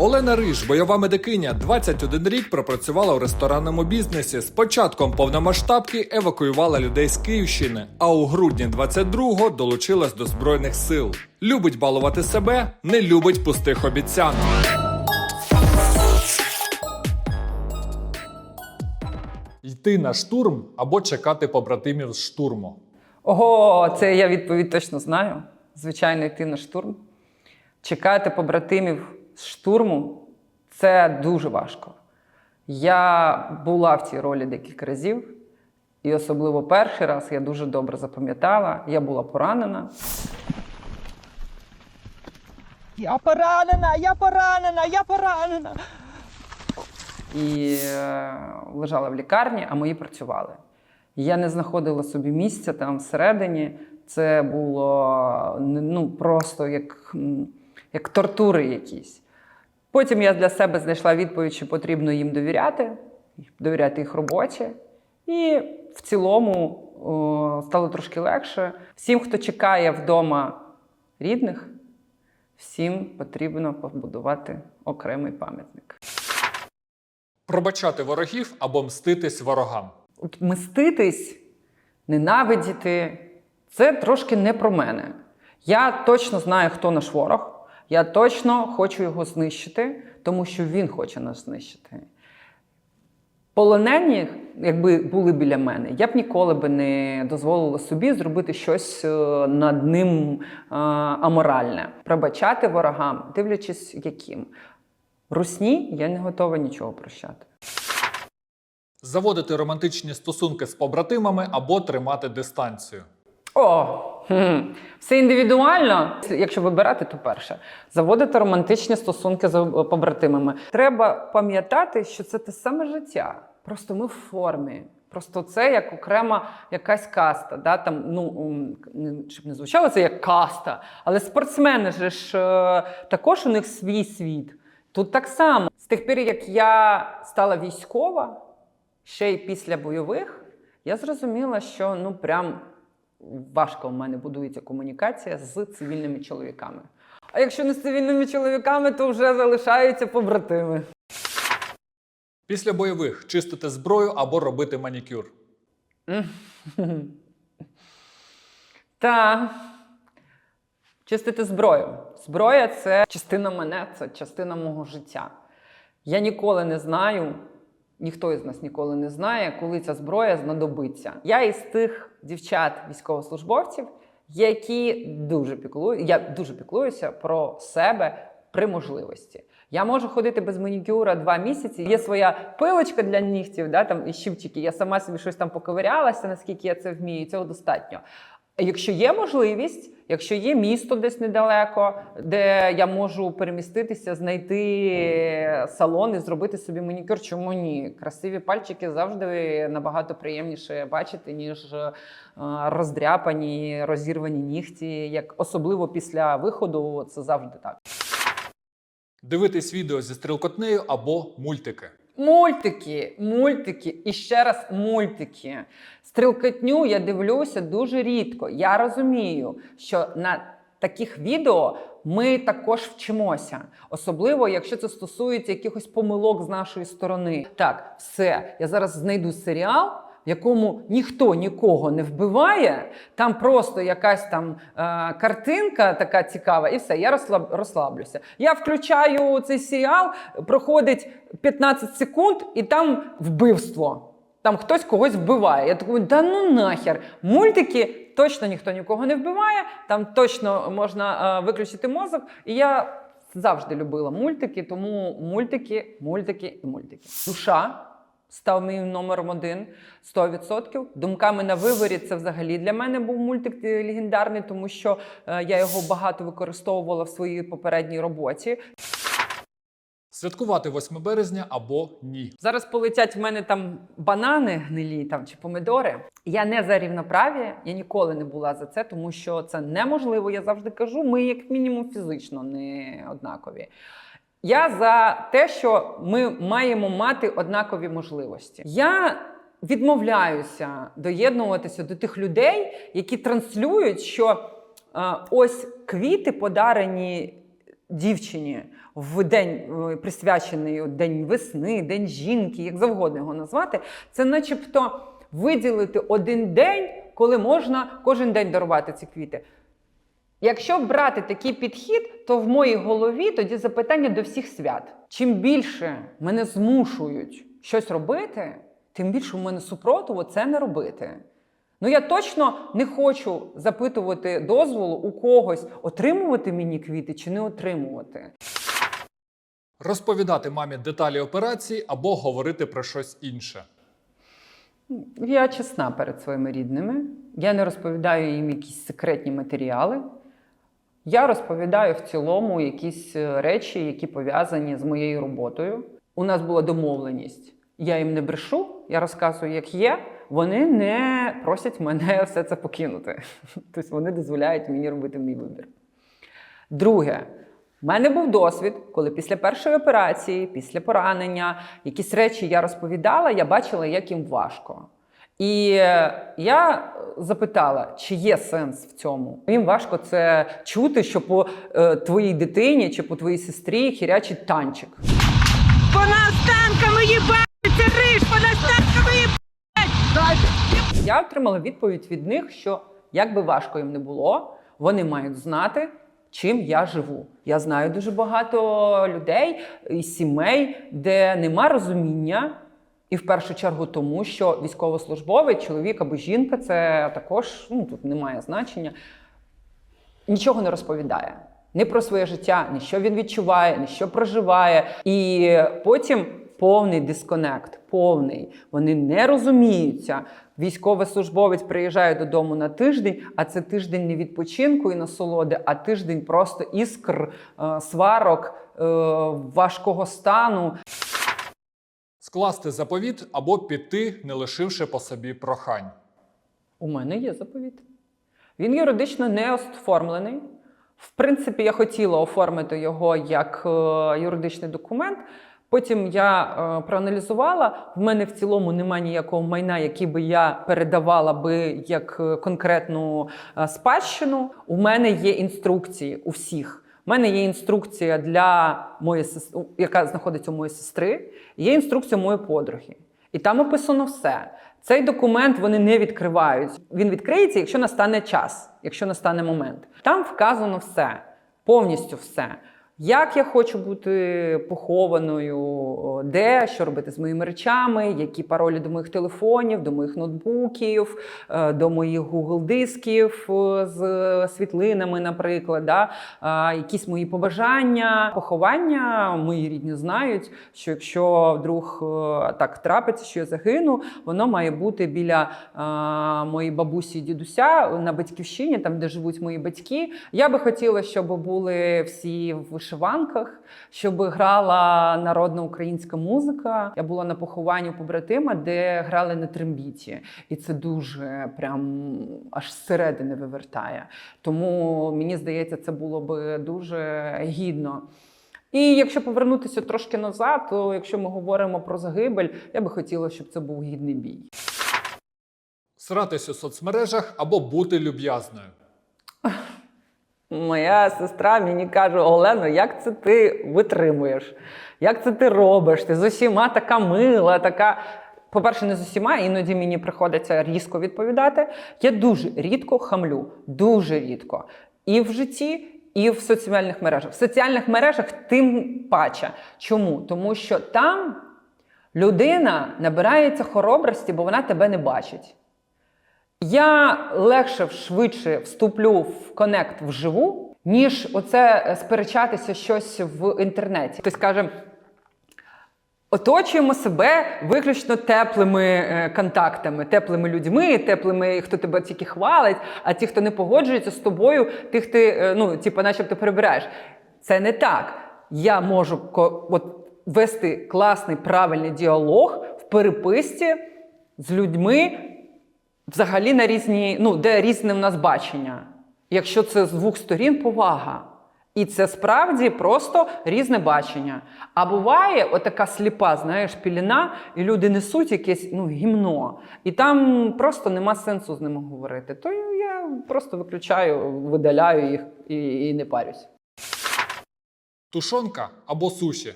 Олена Риж, бойова медикиня, 21 рік пропрацювала у ресторанному бізнесі. З початком повномасштабки евакуювала людей з Київщини, а у грудні 22-го долучилась до збройних сил. Любить балувати себе, не любить пустих обіцянок. Йти на штурм або чекати побратимів з штурму. Ого, це я відповідь точно знаю. Звичайно, йти на штурм. Чекати побратимів з штурму це дуже важко. Я була в цій ролі декілька разів, і особливо перший раз я дуже добре запам'ятала. Я була поранена. Я поранена, я поранена, я поранена. і е, лежала в лікарні, а мої працювали. Я не знаходила собі місця там всередині. Це було ну, просто як, як тортури якісь. Потім я для себе знайшла відповідь, що потрібно їм довіряти, довіряти їх роботі. І в цілому о, стало трошки легше. Всім, хто чекає вдома рідних, всім потрібно побудувати окремий пам'ятник. Пробачати ворогів або мститись ворогам. От мститись, ненавидіти це трошки не про мене. Я точно знаю, хто наш ворог. Я точно хочу його знищити, тому що він хоче нас знищити. Полонені, якби були біля мене, я б ніколи би не дозволила собі зробити щось е, над ним е, аморальне. Пробачати ворогам, дивлячись, яким. Русні я не готова нічого прощати. Заводити романтичні стосунки з побратимами або тримати дистанцію. О. все індивідуально. Якщо вибирати, то перше. Заводити романтичні стосунки з побратимами. Треба пам'ятати, що це те саме життя. Просто ми в формі. Просто це як окрема якась каста. Да? Там, ну, щоб не звучало це як каста. Але спортсмени ж е, також у них свій світ. Тут так само. З тих пір, як я стала військова, ще й після бойових, я зрозуміла, що ну прям важко в мене будується комунікація з цивільними чоловіками. А якщо не з цивільними чоловіками, то вже залишаються побратими. Після бойових чистити зброю або робити манікюр. Та чистити зброю. Зброя це частина мене, це частина мого життя. Я ніколи не знаю, ніхто із нас ніколи не знає, коли ця зброя знадобиться. Я із тих дівчат, військовослужбовців, які дуже піклую, я дуже піклуюся про себе при можливості. Я можу ходити без манікюра два місяці. Є своя пилочка для нігтів, да, там і щипчики. Я сама собі щось там поковирялася, наскільки я це вмію. Цього достатньо. Якщо є можливість, якщо є місто десь недалеко, де я можу переміститися, знайти салон і зробити собі манікюр, чому ні? Красиві пальчики завжди набагато приємніше бачити, ніж е, роздряпані, розірвані нігті. Як особливо після виходу, це завжди так. Дивитись відео зі стрілкотнею або мультики. Мультики, мультики і ще раз мультики. Стрілкотню я дивлюся дуже рідко. Я розумію, що на таких відео ми також вчимося, особливо якщо це стосується якихось помилок з нашої сторони. Так, все, я зараз знайду серіал. В якому ніхто нікого не вбиває, там просто якась там е, картинка така цікава, і все, я розслаб, розслаблюся. Я включаю цей серіал, проходить 15 секунд, і там вбивство. Там хтось когось вбиває. Я такий, да ну нахер. Мультики точно ніхто нікого не вбиває, там точно можна е, виключити мозок. І я завжди любила мультики, тому мультики, мультики і мультики. Душа став моїм номером один 100%. Думками на виворі це взагалі для мене був мультик е, легендарний, тому що е, я його багато використовувала в своїй попередній роботі. Святкувати 8 березня або ні. Зараз полетять в мене там банани гнилі там чи помидори. Я не за рівноправ'я, я ніколи не була за це, тому що це неможливо. Я завжди кажу, ми як мінімум фізично не однакові. Я за те, що ми маємо мати однакові можливості. Я відмовляюся доєднуватися до тих людей, які транслюють, що е, ось квіти подарені дівчині в день е, присвячений День весни, День жінки, як завгодно його назвати, це начебто виділити один день, коли можна кожен день дарувати ці квіти. Якщо брати такий підхід, то в моїй голові тоді запитання до всіх свят. Чим більше мене змушують щось робити, тим більше у мене супротиву це не робити. Ну я точно не хочу запитувати дозволу у когось, отримувати мені квіти чи не отримувати. Розповідати мамі деталі операції або говорити про щось інше. Я чесна перед своїми рідними. Я не розповідаю їм якісь секретні матеріали. Я розповідаю в цілому якісь е, речі, які пов'язані з моєю роботою. У нас була домовленість. Я їм не брешу, я розказую, як є. Вони не просять мене все це покинути. Тобто вони дозволяють мені робити мій вибір. Друге, в мене був досвід, коли після першої операції, після поранення, якісь речі я розповідала, я бачила, як їм важко. І я запитала, чи є сенс в цьому. Їм важко це чути, що по е, твоїй дитині чи по твоїй сестрі хірячить танчик. Вона з танками вона з танками Я отримала відповідь від них, що як би важко їм не було, вони мають знати, чим я живу. Я знаю дуже багато людей і сімей, де нема розуміння. І в першу чергу тому, що військовослужбовець, чоловік або жінка, це також ну, тут немає значення, нічого не розповідає. Ні про своє життя, ні що він відчуває, ні що проживає. І потім повний дисконект, повний. Вони не розуміються. Військовослужбовець приїжджає додому на тиждень, а це тиждень не відпочинку і насолоди, а тиждень просто іскр, е, сварок, е, важкого стану. Скласти заповіт або піти, не лишивши по собі прохань. У мене є заповіт. Він юридично не оформлений. В принципі, я хотіла оформити його як е, юридичний документ. Потім я е, проаналізувала. В мене в цілому немає ніякого майна, який би я передавала би як е, конкретну е, спадщину. У мене є інструкції у всіх. У мене є інструкція для моєї сес- яка знаходиться у моєї сестри, є інструкція моєї подруги. І там описано все. Цей документ вони не відкривають. Він відкриється, якщо настане час, якщо настане момент. Там вказано все, повністю все. Як я хочу бути похованою, де, що робити з моїми речами, які паролі до моїх телефонів, до моїх ноутбуків, е, до моїх Google дисків е, з світлинами, наприклад, да? якісь мої побажання, поховання. Мої рідні знають, що якщо вдруг так трапиться, що я загину, воно має бути біля моєї бабусі і дідуся на батьківщині, там де живуть мої батьки. Я би хотіла, щоб були всі в вишиванках, щоб грала народна українська музика. Я була на похованні у побратима, де грали на трембіті, і це дуже прям аж зсередини вивертає. Тому мені здається, це було би дуже гідно. І якщо повернутися трошки назад, то якщо ми говоримо про загибель, я би хотіла, щоб це був гідний бій. Сратись у соцмережах або бути люб'язною. Моя сестра мені каже: Олено, як це ти витримуєш? Як це ти робиш? Ти з усіма така мила, така. По-перше, не з усіма, іноді мені приходиться різко відповідати. Я дуже рідко хамлю, дуже рідко. І в житті, і в соціальних мережах. В соціальних мережах тим паче. Чому? Тому що там людина набирається хоробрості, бо вона тебе не бачить. Я легше швидше вступлю в конект вживу, ніж оце е, сперечатися щось в інтернеті. Хтось каже. Оточуємо себе виключно теплими е, контактами, теплими людьми, теплими, хто тебе тільки хвалить, а ті, хто не погоджується з тобою, тих ти, е, ну, типу, начебто перебираєш. Це не так. Я можу от, вести класний правильний діалог в переписці з людьми, взагалі на різні, ну, де різне в нас бачення. Якщо це з двох сторін повага. І це справді просто різне бачення. А буває отака сліпа, знаєш, піліна, і люди несуть якесь ну, гімно, і там просто нема сенсу з ними говорити. То я просто виключаю, видаляю їх і, і не парюсь. Тушонка або суші.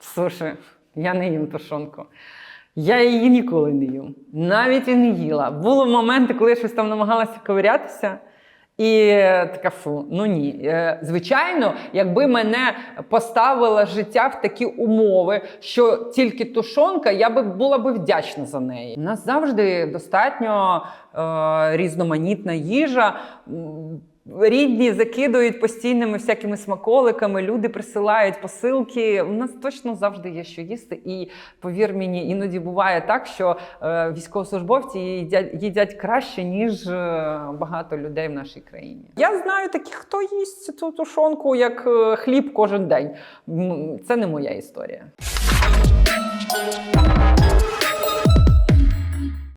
Слушай, я не їм тушонку. Я її ніколи не їм. Навіть і не їла. Були моменти, коли я щось там намагалася ковирятися. І така фу, ну ні. Е, Звичайно, якби мене поставило життя в такі умови, що тільки тушонка, я би була би вдячна за неї. У нас завжди достатньо е, різноманітна їжа. Рідні закидують постійними всякими смаколиками, люди присилають посилки. У нас точно завжди є що їсти. І повір мені, іноді буває так, що е, військовослужбовці їдять, їдять краще, ніж е, багато людей в нашій країні. Я знаю таких, хто їсть цю тушонку як е, хліб кожен день. Це не моя історія.